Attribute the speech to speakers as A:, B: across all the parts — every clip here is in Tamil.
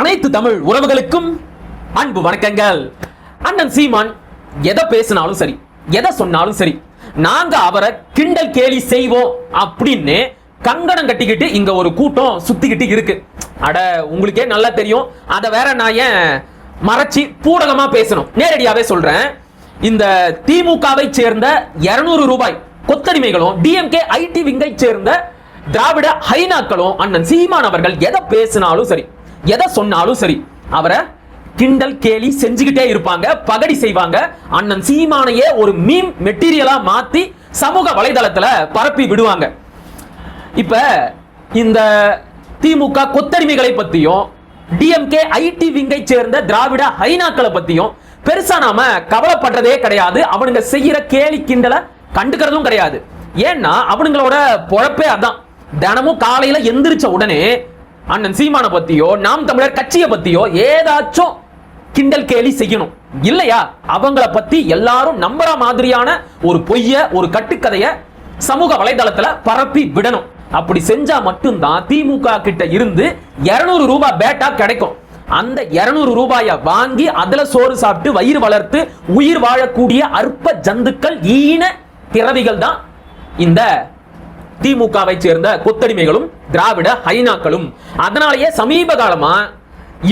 A: அனைத்து தமிழ் உறவுகளுக்கும் அன்பு வணக்கங்கள். அண்ணன் சீமான் எதை பேசினாலும் சரி எதை சொன்னாலும் சரி நாங்க அவரை கிண்டல் கேலி செய்வோம் அப்படின்னு கங்கணம் கட்டிக்கிட்டு இங்க ஒரு கூட்டம் சுத்திக்கிட்டு இருக்கு. அட உங்களுக்கே நல்லா தெரியும். அதை வேற நான் ஏன் மறைச்சி பூடகமா பேசணும்? நேரடியாவே சொல்றேன். இந்த திமுகவை சேர்ந்த 200 ரூபாய் கொத்தடிமைகளும் டிஎம்கே ஐடி விங்கை சேர்ந்த திராவிட ஹைனாக்களும் அண்ணன் சீமான் அவர்கள் எதை பேசினாலும் சரி எதை சொன்னாலும் சரி. அவரை கிண்டல் கேலி செஞ்சுக்கிட்டே இருப்பாங்க பகடி செய்வாங்க. அண்ணன் சீமானையே ஒரு மீம் மெட்டீரியலா மாத்தி சமூக வலைதளத்துல பரப்பி விடுவாங்க. இப்ப இந்த திமுக கொத்தடிமைகளை பத்தியும் டிஎம்கே ஐடி விங்கை சேர்ந்த திராவிட ஹைனாக்களை பத்தியும் பெருசா நாம கவலைப்படுறதே கிடையாது. அவனுங்க செய்யற கேலி கிண்டலை கண்டுக்கிறதும் கிடையாது. ஏன்னா அவனுங்களோட பொழப்பே அதான். தினமும் காலையில எந்திரிச்ச உடனே அண்ணன் சீமான பத்தியோ நாம் தமிழர் கட்சியை பத்தியோ ஏதாச்சும் கிண்டல் கேலி செய்யணும். இல்லையா? அவங்கள பத்தி எல்லாரும் நம்புற மாதிரியான ஒரு பொய்ய ஒரு கட்டுக்கதைய சமூக வலைதளத்துல பரப்பி விடணும். அப்படி செஞ்சா மட்டும்தான் திமுக கிட்ட இருந்து 200 ரூபாய் பேட்டா கிடைக்கும். அந்த 200 ரூபாய வாங்கி அதுல சோறு சாப்பிட்டு வயிறு வளர்த்து உயிர் வாழக்கூடிய அற்ப ஜந்துக்கள் ஈன பிறவிகள் தான் இந்த திமுகவை சேர்ந்த கொத்தடிமைகளும் திராவிட ஹைனாக்களும் அதனாலேயே சமீப காலமா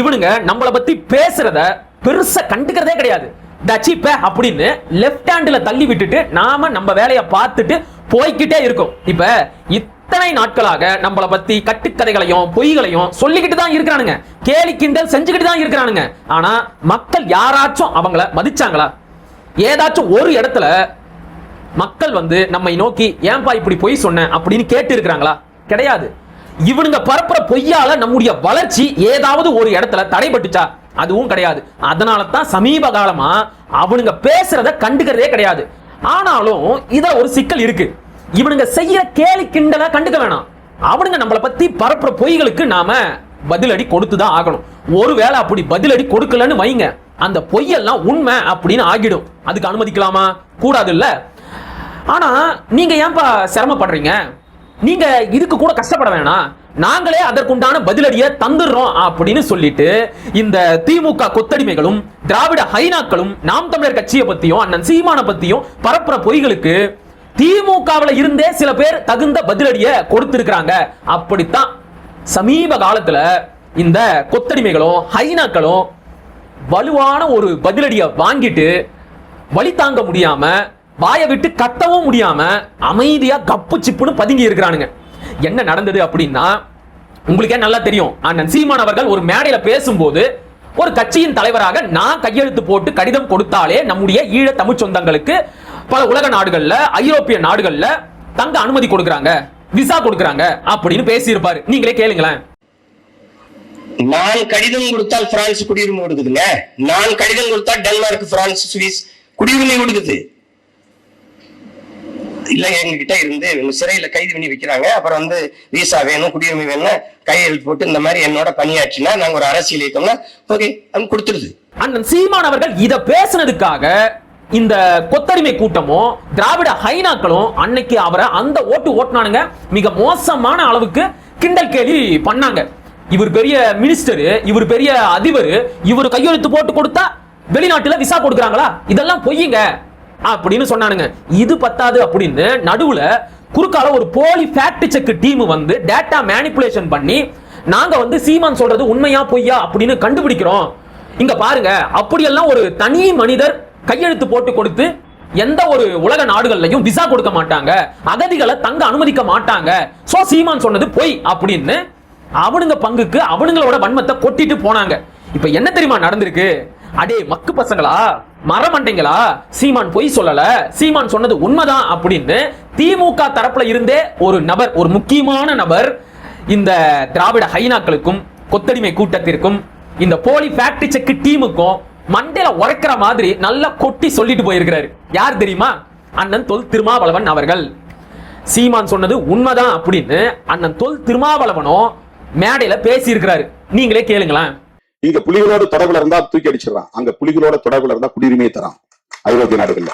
A: இவனுங்க நம்மளை பத்தி பேசுறத பெருசா கண்டுக்கிறதே கிடையாது. தச்சிப்ப அப்படின்னு லெஃப்ட் ஹேண்ட்ல தள்ளி விட்டுட்டு நாம நம்ம வேலையை பார்த்துட்டு போய்கிட்டே இருக்கோம். இப்ப இத்தனை நாட்களாக நம்மளை பத்தி கட்டுக்கதைகளையும் பொய்களையும் சொல்லிக்கிட்டு தான் இருக்கிறானுங்க. கேலி கிண்டல் செஞ்சுக்கிட்டு தான் இருக்கிறானுங்க. ஆனா மக்கள் யாராச்சும் அவங்கள மதிச்சாங்களா? ஏதாச்சும் ஒரு இடத்துல மக்கள் வந்து நம்மை நோக்கி ஏன்பா இப்படி பொய் சொன்ன? அப்படின்னு கேட்டு இருக்கிறாங்களா கிடையாது. இவனுங்க பரப்புற பொய்யால நம்முடைய வளர்ச்சி ஏதாவது ஒரு இடத்துல தடைபட்டுச்சா? அதுவும் கிடையாது. அதனால தான் சமீப காலமா அவனுங்க பேசுறத கண்டுக்கிறதே கிடையாது. ஆனாலும் இத ஒரு சிக்கல் இருக்கு. இவனுங்க செய்யற கேலி கிண்டல கண்டுக்க வேணாம். அவனுங்க நம்மளை பத்தி பரப்புற பொய்களுக்கு நாம பதிலடி கொடுத்து தான் ஆகணும். ஒருவேளை அப்படி பதிலடி கொடுக்கலன்னு வைங்க. அந்த பொய்யெல்லாம் உண்மை அப்படின்னு ஆகிடும். அதுக்கு அனுமதிக்கலாமா? கூடாது இல்லை. ஆனா நீங்க ஏன்பா சிரமப்படுறீங்க? நீங்க இதுக்கு கூட கஷ்டப்பட வேணாம். நாங்களே அதற்குண்டான பதிலடியை தந்துடுறோம் அப்படின்னு சொல்லிட்டு இந்த திமுக கொத்தடிமைகளும் திராவிட ஹைனாக்களும் நாம் தமிழர் கட்சியை பத்தியும் அண்ணன் சீமான பத்தியும் பரப்புற பொய்களுக்கு திமுகவில் இருந்தே சில பேர் தகுந்த பதிலடியை கொடுத்திருக்கிறாங்க. அப்படித்தான் சமீப காலத்துல இந்த கொத்தடிமைகளும் ஹைனாக்களும் வலுவான ஒரு பதிலடியை வாங்கிட்டு வழி தாங்க முடியாம வாயை விட்டு கத்தவும் முடியாம அமைதியா கப்பு சிப்புன்னு பதுங்கி இருக்கிறானுங்க. என்ன நடந்தது அப்படின்னா உங்களுக்கே நல்லா தெரியும்? அண்ணன் சீமான் அவர்கள் ஒரு மேடையில பேசும்போது ஒரு கட்சியின் தலைவராக நான் கையெழுத்து போட்டு கடிதம் கொடுத்தாலே நம்முடைய ஈழ தமிழ் சொந்தங்களுக்கு பல உலக நாடுகள்ல ஐரோப்பிய நாடுகள்ல தங்க அனுமதி கொடுக்கறாங்க விசா கொடுக்கறாங்க அப்படின்னு பேசியிருப்பாரு. நீங்களே கேளுங்களேன்.
B: நான் கடிதம் கொடுத்தால் பிரான்ஸ் குடியுரிமை கொடுக்குதுங்க நான் கடிதம் கொடுத்தால் டென்மார்க் பிரான்ஸ் சுவிஸ் குடியுரிமை கொடுக்குது இல்லை எங்ககிட்ட இருந்து சிறையில கைது பண்ணி வைக்கிறாங்க. அப்புறம் வந்து விசா வேணும் குடியுரிமை வேணும் கையெழுத்து போட்டு இந்த மாதிரி என்னோட பணியாற்றினா நாங்க ஒரு அரசியல் இயக்கம்னா ஓகே அவங்க கொடுத்துருது.
A: அண்ணன் சீமான் அவர்கள் இத பேசுனதுக்காக இந்த கொத்தடிமை கூட்டமும் திராவிட ஹைனாக்களும் அன்னைக்கு அவரை அந்த ஓட்டு ஓட்டுனானுங்க. மிக மோசமான அளவுக்கு கிண்டல் கேலி பண்ணாங்க. இவர் பெரிய மினிஸ்டர் இவர் பெரிய அதிபர் இவர் கையெழுத்து போட்டு கொடுத்தா வெளிநாட்டுல விசா கொடுக்குறாங்களா? இதெல்லாம் பொய்யுங்க அப்படின்னு சொன்னானுங்க. இது பத்தாது அப்படின்னு நடுவுல குறுக்கால ஒரு போலி ஃபேக்ட் செக் டீம் வந்து டேட்டா மேனிப்புலேஷன் பண்ணி நாங்க வந்து சீமான் சொல்றது உண்மையா பொய்யா அப்படின்னு கண்டுபிடிக்கிறோம். இங்க பாருங்க அப்படியெல்லாம் ஒரு தனி மனிதர் கையெழுத்து போட்டு கொடுத்து எந்த ஒரு உலக நாடுகள்லையும் விசா கொடுக்க மாட்டாங்க. அகதிகளை தங்க அனுமதிக்க மாட்டாங்க. சோ சீமான் சொன்னது பொய் அப்படின்னு அவனுங்க பங்குக்கு அவனுங்களோட வன்மத்தை கொட்டிட்டு போனாங்க. இப்ப என்ன தெரியுமா நடந்திருக்கு? அடே மக்கு பசங்களா? மரமண்டைங்களா? சீமான் பொய் சொல்லல. சீமான் சொன்னது உண்மைதான் அப்படின்னு திமுக தரப்புல இருந்தே ஒரு நபர் ஒரு முக்கியமான நபர் இந்த திராவிட ஹைனாக்களுக்கும் கொத்தடிமை கூட்டத்திற்கும் இந்த போலி ஃபேக்டரி செக் டீமுக்கும் மண்டையில உரைக்கிற மாதிரி நல்லா கொட்டி சொல்லிட்டு போயிருக்கிறாரு. யார் தெரியுமா? அண்ணன் தொல் திருமாவளவன் அவர்கள். சீமான் சொன்னது உண்மைதான் அப்படின்னு அண்ணன் தொல் திருமாவளவனும் மேடையில பேசியிருக்கிறாரு. நீங்களே கேளுங்களேன்.
C: இங்க புலிகளோட தொடர்புல இருந்தா தூக்கி அடிச்சிடறான். அங்க புலிகளோட தொடர்புல இருந்தா குடியுரிமையை தரான். ஐரோப்பிய நாடுகள்ல.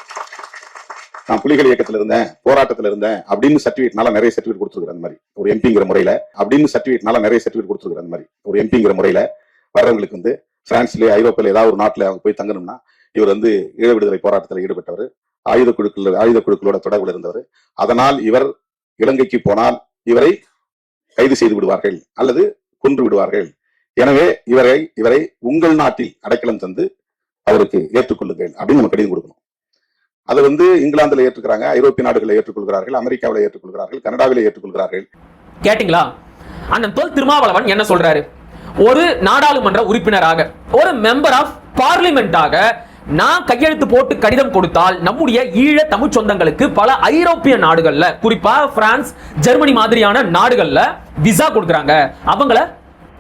C: நான் புலிகள் இயக்கத்துல இருந்தேன் போராட்டத்துல இருந்தேன் அப்படின்னு சர்டிபிகேட்னால நிறைய சர்டிபிகேட் கொடுத்துருக்காரு அந்த மாதிரி. ஒரு எம்பிங்கிற முறையில அப்படின்னு சர்டிபிகேட்னால நிறைய சர்டிபிகேட் கொடுத்துருக்குற அந்த மாதிரி. ஒரு எம்பிங்கிற முறையில வர்றவங்களுக்கு வந்து பிரான்ஸ்லயே ஐரோப்பால ஏதாவது ஒரு நாட்டுல அவங்க போய் தங்கணும்னா இவர் வந்து ஈழ விடுதலை போராட்டத்தில் ஈடுபட்டவர். ஆயுத குழுக்கள் ஆயுத குழுக்களோட தொடர்பில் இருந்தவர். அதனால் இவர் இலங்கைக்கு போனால் இவரை கைது செய்து விடுவார்கள் அல்லது கொன்று விடுவார்கள். எனவே இவரை இவரை உங்கள் நாட்டில் அடைக்கலம் தந்து அவருக்கு ஏற்றுக்கொள்ளுங்கள் அப்படின்னு நம்ம கடிதம் கொடுக்கணும். அதை வந்து இங்கிலாந்துல ஏற்றுக்கிறாங்க ஐரோப்பிய நாடுகளை ஏற்றுக்கொள்கிறார்கள் அமெரிக்காவில ஏற்றுக்கொள்கிறார்கள் கனடாவில் ஏற்றுக்கொள்கிறார்கள்.
A: கேட்டிங்களா? அண்ணன் தொல் திருமாவளவன் என்ன சொல்றாரு? ஒரு நாடாளுமன்ற உறுப்பினராக ஒரு மெம்பர் ஆஃப் பார்லிமெண்டாக நான் கையெழுத்து போட்டு கடிதம் கொடுத்தால் நம்முடைய ஈழ தமிழ் சொந்தங்களுக்கு பல ஐரோப்பிய நாடுகள்ல குறிப்பா பிரான்ஸ் ஜெர்மனி மாதிரியான நாடுகள்ல விசா கொடுக்குறாங்க. அவங்கள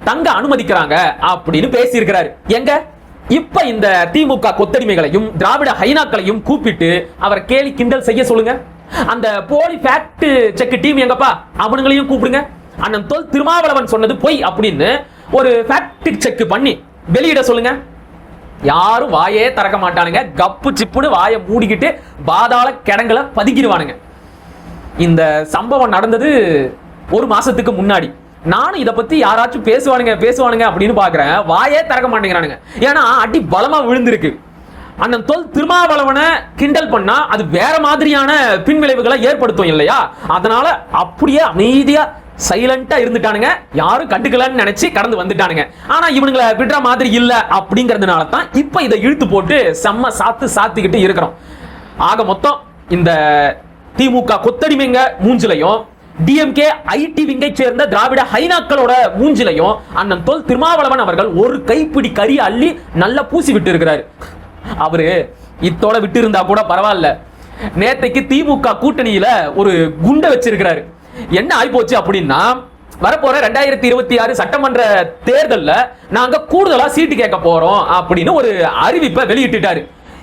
A: தங்க அனுமதிக்கிறாங்க அப்படின்னு பேசியிருக்கிறாரு. எங்க? இப்ப இந்த திமுக கொத்தடிமைகளையும் திராவிட ஹைனாக்களையும் கூப்பிட்டு அவர் கேலி கிண்டல் செய்ய சொல்லுங்க. அந்த போலி ஃபேக்ட் செக் டீம் எங்கப்பா? அவனுங்களையும் கூப்பிடுங்க. அண்ணன் தோல் திருமாவளவன் சொன்னது பொய் அப்படின்னு ஒரு ஃபேக்ட் செக் பண்ணி வெளியிட சொல்லுங்க. யாரும் வாயே திறக்க மாட்டானுங்க. கப்பு சிப்புன்னு வாயை மூடிக்கிட்டு பாதாள கிடங்களை பதுக்கிடுவானுங்க. இந்த சம்பவம் நடந்தது ஒரு மாசத்துக்கு முன்னாடி. நானும் இதை பத்தி யாராச்சும் பேசுவானுங்க பேசுவானுங்க அப்படின்னு பாக்குறேன். வாயே திறக்க மாட்டேங்கிறானுங்க. ஏன்னா அடி பலமா விழுந்திருக்கு. அண்ணன் தொல் திருமாவளவனை கிண்டல் பண்ணா அது வேற மாதிரியான பின்விளைவுகளை ஏற்படுத்தும் இல்லையா? அதனால அப்படியே அமைதியா சைலண்டா இருந்துட்டானுங்க. யாரும் கண்டுக்கலன்னு நினைச்சு கடந்து வந்துட்டானுங்க. ஆனா இவனுங்களை விடுற மாதிரி இல்ல அப்படிங்கறதுனால தான் இப்ப இதை இழுத்து போட்டு செம்ம சாத்து சாத்திக்கிட்டு இருக்கிறோம். ஆக மொத்தம் இந்த திமுக கொத்தடிமைங்க மூஞ்சிலையும் டிஎம்கே ஐடி விங்கை சேர்ந்த திராவிட ஹைனாக்களோட மூஞ்சிலையும் அண்ணன் தொல் திருமாவளவன் அவர்கள் ஒரு கைப்பிடி கறி அள்ளி நல்லா பூசி விட்டு இருக்கிறாரு அவரு இத்தோட விட்டு இருந்தா கூட பரவாயில்ல. நேத்தைக்கு திமுக கூட்டணியில ஒரு குண்டை வச்சிருக்கிறாரு. என்ன ஆயிப்போச்சு அப்படின்னா வரப்போற ரெண்டாயிரத்தி இருபத்தி ஆறு சட்டமன்ற தேர்தலில் நாங்க கூடுதலா சீட்டு கேட்க போறோம் அப்படின்னு ஒரு அறிவிப்பை வெளியிட்டுட்டாரு.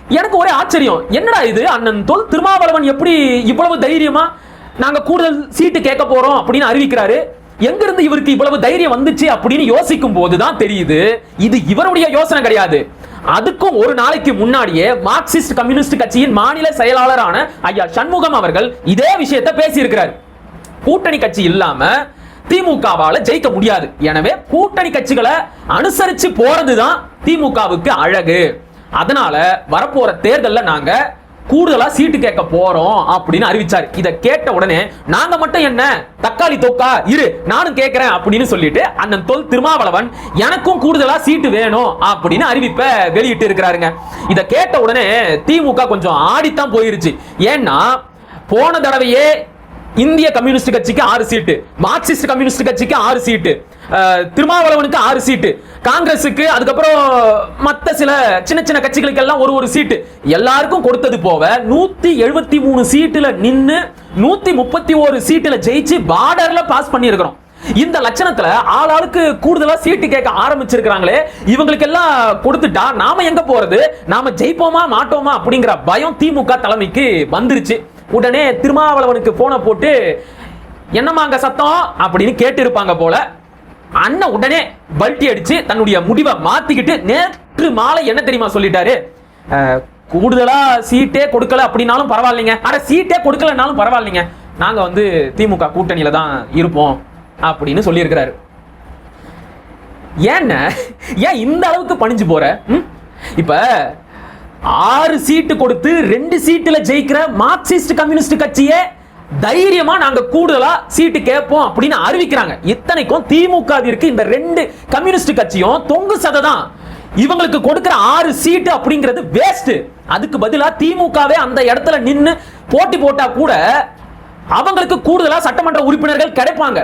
A: எனக்கு ஒரே ஆச்சரியம். என்னடா இது? அண்ணன் தொல் திருமாவளவன் எப்படி இவ்வளவு தைரியமா நாங்க கூடுதல் சீட்டு கேட்க போறோம் அப்படின்னு அறிவிக்கிறாரு. எங்க இருந்து இவருக்கு இவ்வளவு தைரியம் வந்துச்சு அப்படின்னு யோசிக்கும் போதுதான் தெரியுது. இது இவருடைய யோசனை கிடையாது. அதுக்கும் ஒரு நாளைக்கு முன்னாடியே மார்க்சிஸ்ட் கம்யூனிஸ்ட் கட்சியின் மாநில செயலாளரான ஐயா சண்முகம் அவர்கள் இதே விஷயத்த பேசியிருக்கிறார். கூட்டணி கட்சி இல்லாம திமுகவால ஜெயிக்க முடியாது. எனவே கூட்டணி கட்சிகளை அனுசரிச்சு போறதுதான் திமுகவுக்கு அழகு. அதனால வரப்போற தேர்தலில் நாங்க கூடுதலா சீட்டு கேட்க போறோம் அப்படின்னு அறிவிச்சாரு. இத கேட்ட உடனே நாங்க மட்டும் என்ன? தக்காளி தொக்கா? இரு நானும் கேட்கிறேன் அப்படின்னு சொல்லிட்டு அண்ணன் தொல் திருமாவளவன் எனக்கும் கூடுதலா சீட்டு வேணும் அப்படின்னு அறிவிப்பை வெளியிட்டு இருக்கிறாருங்க. இத கேட்ட உடனே திமுக கொஞ்சம் ஆடித்தான் போயிருச்சு. ஏன்னா போன தடவையே இந்திய கம்யூனிஸ்ட் கட்சிக்கு ஆறு சீட்டு மார்க்சிஸ்ட் கம்யூனிஸ்ட் கட்சிக்கு ஆறு சீட்டு திருமாவளவனுக்கு ஆறு சீட்டு காங்கிரஸுக்கு அதுக்கப்புறம் மற்ற சில சின்ன சின்ன கட்சிகளுக்கு எல்லாம் ஒரு ஒரு சீட்டு. எல்லாருக்கும் கொடுத்தது போக நூத்தி எழுபத்தி மூணு சீட்டுல நின்று நூத்தி முப்பத்தி ஒரு சீட்டுல ஜெயிச்சு பார்டர்ல பாஸ் பண்ணியிருக்கிறோம். இந்த லட்சணத்துல ஆளாளுக்கு கூடுதலா சீட்டு கேட்க ஆரம்பிச்சிருக்கிறாங்களே. இவங்களுக்கு எல்லாம் கொடுத்துட்டா நாம எங்க போறது? நாம ஜெயிப்போமா மாட்டோமா அப்படிங்கிற பயம் திமுக தலைமைக்கு வந்துருச்சு. உடனே திருமாவளவனுக்கு போனை போட்டு என்னம்மா சத்தம்? அப்படின்னு கேட்டு இருப்பாங்க போல. அண்ணன் உடனே பல்ட்டி அடிச்சு தன்னுடைய முடிவை மாத்திக்கிட்டு நேற்று மாலை என்ன தெரியுமா சொல்லிட்டாரு? கூடுதலா சீட்டே கொடுக்கல அப்படின்னாலும் பரவாயில்லைங்க. அட சீட்டே கொடுக்கலனாலும் பரவாயில்லைங்க. நாங்க வந்து திமுக கூட்டணியில தான் இருப்போம் அப்படின்னு சொல்லியிருக்கிறாரு. ஏன்ன? ஏன் இந்த அளவுக்கு பணிஞ்சு போற? ம்? இப்ப ஆறு சீட்டு கொடுத்து ரெண்டு சீட்டுல ஜெயிக்கிற மார்க்சிஸ்ட் கம்யூனிஸ்ட் கட்சியே தைரியமா நாங்க கூடுதலா சீட்டு கேட்போம் அப்படின்னு அறிவிக்கிறாங்க. இத்தனைக்கும் திமுகவிற்கு இந்த ரெண்டு கம்யூனிஸ்ட் கட்சியும் தொங்கு சதை தான். இவங்களுக்கு கொடுக்கிற ஆறு சீட்டு அப்படிங்கிறது வேஸ்ட் அதுக்கு பதிலா திமுகவே அந்த இடத்துல நின்று போட்டி போட்டா கூட அவங்களுக்கு கூடுதலா சட்டமன்ற உறுப்பினர்கள் கிடைப்பாங்க.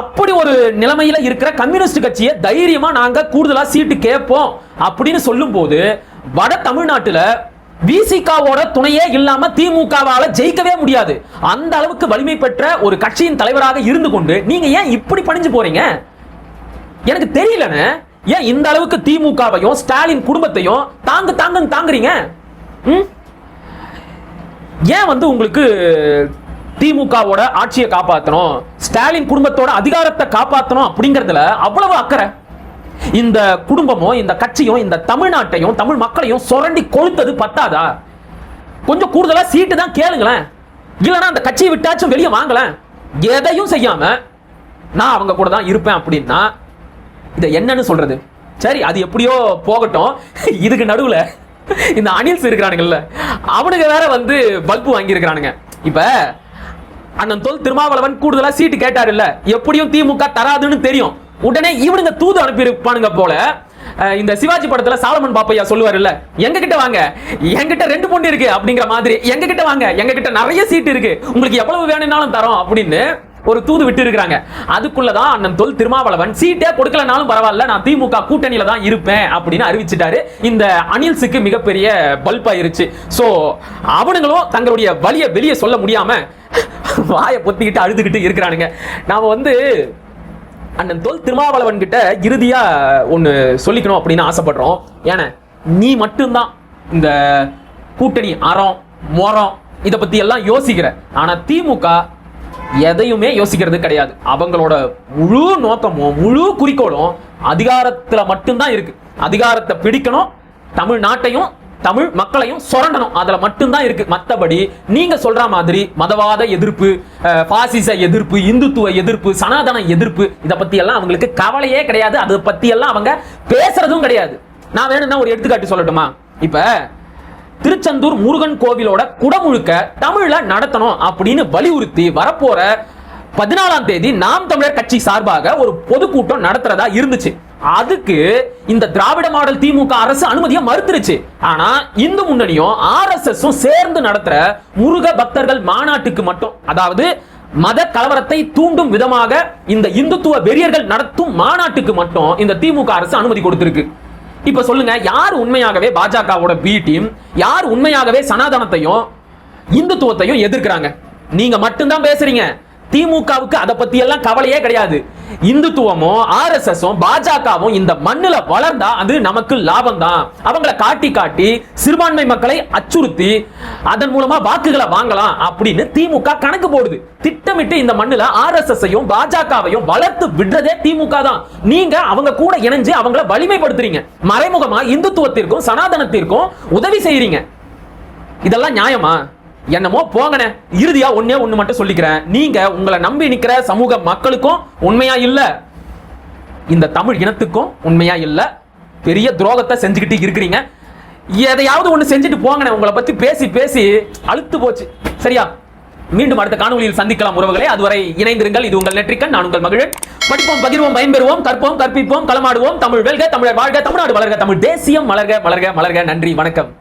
A: அப்படி ஒரு நிலைமையில இருக்கிற கம்யூனிஸ்ட் கட்சியை தைரியமா நாங்க கூடுதலா சீட்டு கேட்போம் அப்படின்னு சொல்லும்போது வட தமிழ்நாட்டுல விசிகாவோட துணையே இல்லாம திமுகவால ஜெயிக்கவே முடியாது. அந்த அளவுக்கு வலிமை பெற்ற ஒரு கட்சியின் தலைவராக இருந்து கொண்டு நீங்க ஏன் இப்படி பணிஞ்சு போறீங்க? எனக்கு தெரியலண்ணே. ஏன் இந்த அளவுக்கு திமுகவையும் ஸ்டாலின் குடும்பத்தையும் தாங்கு தாங்குன்னு தாங்குறீங்க? ம்? ஏன் வந்து உங்களுக்கு திமுகவோட ஆட்சியை காப்பாற்றணும் ஸ்டாலின் குடும்பத்தோட அதிகாரத்தை காப்பாற்றணும் அப்படிங்கறதுல அவ்வளவு அக்கறை? இந்த குடும்பமும் இந்த கட்சியும் இந்த தமிழ்நாட்டையும் தமிழ் மக்களையும் சுரண்டி கொழுத்தது பத்தாதா? கொஞ்சம் கூடுதலா சீட்டு தான் கேளுங்களேன். இல்லைன்னா அந்த கட்சியை விட்டாச்சும் வெளியே வாங்கலேன் எதையும் செய்யாம நான் அவங்க கூட தான் இருப்பேன் அப்படின்னா இதை என்னன்னு சொல்றது? சரி அது எப்படியோ போகட்டும். இதுக்கு நடுவுல இந்த அனில்ஸ் இருக்கிறானுங்கல்ல அவனுங்க வேற வந்து பல்பு வாங்கி இருக்கிறானுங்க இப்ப அண்ணன் தொல் திருமாவளவன் கூடுதலா சீட்டு கேட்டாரு இல்ல எப்படியும் திமுக தராதுன்னு தெரியும். உடனே இவனுங்க தூது அனுப்பி போல. இந்த சிவாஜி படத்துல சாலமன் பாப்பையா சொல்லுவாருல்ல எங்க கிட்ட வாங்க எங்கிட்ட ரெண்டு பொண்ணு இருக்கு அப்படிங்கிற மாதிரி எங்க கிட்ட வாங்க எங்க கிட்ட நிறைய சீட் இருக்கு உங்களுக்கு எவ்வளவு வேணும்னாலும் தரோம் அப்படின்னு ஒரு தூது விட்டு இருக்கிறாங்க அதுக்குள்ளதான் அண்ணன் தொல் திருமாவளவன் சீட்டே கொடுக்கலனாலும் பரவாயில்ல நான் திமுக கூட்டணியில தான் இருப்பேன் அப்படின்னு அறிவிச்சிட்டாரு. இந்த அனில்ஸுக்கு மிகப்பெரிய பல்ப் ஆயிருச்சு. சோ அவனுங்களும் தங்களுடைய வழியை வெளியே சொல்ல முடியாம வாயை பொத்திக்கிட்டு அழுதுகிட்டு இருக்கிறானுங்க. நாம வந்து அண்ணன் தோல் திருமாவளவன் கிட்ட இறுதியா ஒன்று சொல்லிக்கணும் அப்படின்னு ஆசைப்படுறோம். ஏன்னா நீ மட்டும்தான் இந்த கூட்டணி அறம் மோரம் இத பத்தி எல்லாம் யோசிக்கிற. ஆனா திமுக எதையுமே யோசிக்கிறது கிடையாது. அவங்களோட முழு நோக்கமும் முழு குறிக்கோளும் அதிகாரத்துல மட்டும்தான் இருக்கு. அதிகாரத்தை பிடிக்கணும் தமிழ்நாட்டையும் தமிழ் மக்களையும் சுரண்டணும். அதுல மட்டும்தான் இருக்கு. மத்தபடி நீங்க சொல்ற மாதிரி மதவாத எதிர்ப்பு அஹ், பாசிச எதிர்ப்பு இந்துத்துவ எதிர்ப்பு சனாதன எதிர்ப்பு இதை பத்தி எல்லாம் அவங்களுக்கு கவலையே கிடையாது. அதை பத்தி எல்லாம் அவங்க பேசுறதும் கிடையாது. நான் வேணும்னா ஒரு எடுத்துக்காட்டு சொல்லட்டுமா? இப்ப திருச்செந்தூர் முருகன் கோவிலோட குடமுழுக்க தமிழ்ல நடத்தணும் அப்படின்னு வலியுறுத்தி வரப்போற பதினாலாம் தேதி நாம் தமிழர் கட்சி சார்பாக ஒரு பொதுக்கூட்டம் நடத்துறதா இருந்துச்சு. அதுக்கு இந்த திராவிட மாடல் திமுக அரசு அனுமதியை மறுத்துருச்சு. ஆனா இந்து முன்னணியும் ஆர்எஸ்எஸ்ஸும் சேர்ந்து நடத்துற முருக பக்தர்கள் மாநாட்டுக்கு மட்டும் அதாவது மத கலவரத்தை தூண்டும் விதமாக இந்த இந்துத்துவ வெறியர்கள் நடத்தும் மாநாட்டுக்கு மட்டும் இந்த திமுக அரசு அனுமதி கொடுத்திருக்கு. இப்ப சொல்லுங்க யார் உண்மையாகவே பாஜகவோட பி டீம் யார் உண்மையாகவே சனாதனத்தையும் இந்துத்துவத்தையும் எதிர்க்கிறாங்க? நீங்க மட்டும்தான் பேசுறீங்க. திமுகவுக்கு அதை பத்தி எல்லாம் கவலையே கிடையாது. இந்துத்துவமும் ஆர்எஸ்எஸும் பாஜகவும் இந்த மண்ணுல வளர்ந்தா அது நமக்கு லாபம் தான் அவங்கள காட்டி காட்டி சிறுபான்மை மக்களை அச்சுறுத்தி அதன் மூலமா வாக்குகளை வாங்கலாம் அப்படின்னு திமுக கணக்கு போடுது. திட்டமிட்டு இந்த மண்ணுல ஆர்எஸ்எஸ்ஸையும் பாஜகவையும் வளர்த்து விடுறதே திமுக தான். நீங்க அவங்க கூட இணைஞ்சு அவங்கள வலிமைப்படுத்துறீங்க. மறைமுகமா இந்துத்துவத்திற்கும் சனாதனத்திற்கும் உதவி செய்யறீங்க இதெல்லாம் நியாயமா? என்னமோ போங்கண்ணே. இறுதியா ஒன்னே ஒண்ணு மட்டும் சொல்லிக்கிறேன். நீங்க உங்களை நம்பி நிக்கிற சமூக மக்களுக்கும் உண்மையா இல்ல இந்த தமிழ் இனத்துக்கும் உண்மையா இல்ல பெரிய துரோகத்தை செஞ்சுக்கிட்டு இருக்கிறீங்க. எதையாவது ஒண்ணு செஞ்சுட்டு போங்கண்ணே. உங்களை பத்தி பேசி பேசி அழுத்து போச்சு. சரியா? மீண்டும் அடுத்த காணொலியில் சந்திக்கலாம் உறவுகளே. அதுவரை இணைந்திருங்கள். இது உங்கள் நெற்றிக்கன் நான் உங்கள் மகிழன். படிப்போம் பகிர்வோம் பயன்பெறுவோம் கற்போம் கற்பிப்போம் களமாடுவோம். தமிழ் வெல்க தமிழர் வாழ்க தமிழ்நாடு வளர்க தமிழ் தேசியம் மலர்க மலர்க மலர்க நன்றி வணக்கம்.